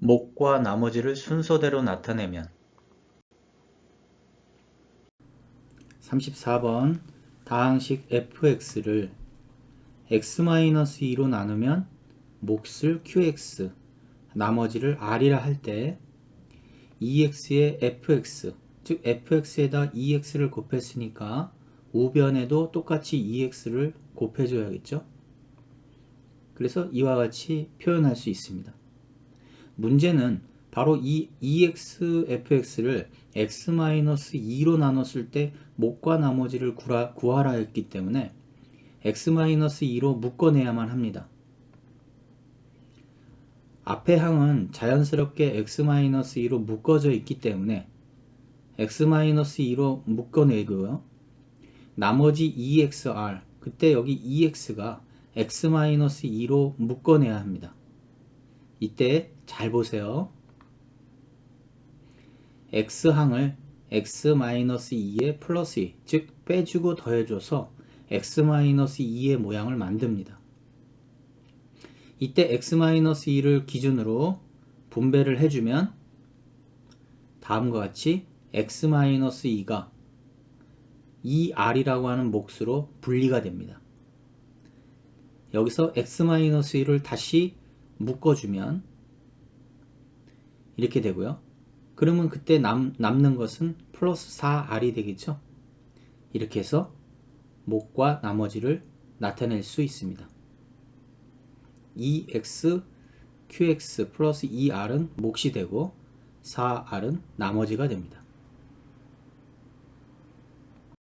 목과 나머지를 순서대로 나타내면. 34번 다항식 fx를 x-2로 나누면 몫을 qx 나머지를 r이라 할 때 2x의 fx 즉 fx에다 2x를 곱했으니까 우변에도 똑같이 2x를 곱해줘야겠죠? 그래서 이와 같이 표현할 수 있습니다 문제는 바로 이 EX, FX를 X-2로 나눴을 때 목과 나머지를 구라, 구하라 했기 때문에 X-2로 묶어내야만 합니다. 앞에 항은 자연스럽게 X-2로 묶어져 있기 때문에 X-2로 묶어내고요. 나머지 EXR, 그때 여기 EX가 X-2로 묶어내야 합니다. 이때 잘 보세요. x항을 x-2에 플러스 2, 즉 빼주고 더해줘서 x-2의 모양을 만듭니다. 이때 x-2를 기준으로 분배를 해주면 다음과 같이 x-2가 2r이라고 하는 몫으로 분리가 됩니다. 여기서 x-1을 다시 묶어주면 이렇게 되고요. 그러면 그때 남, 남는 것은 플러스 4r이 되겠죠. 이렇게 해서 목과 나머지를 나타낼 수 있습니다. 2x, qx 플러스 2r은 몫이 되고 4r은 나머지가 됩니다.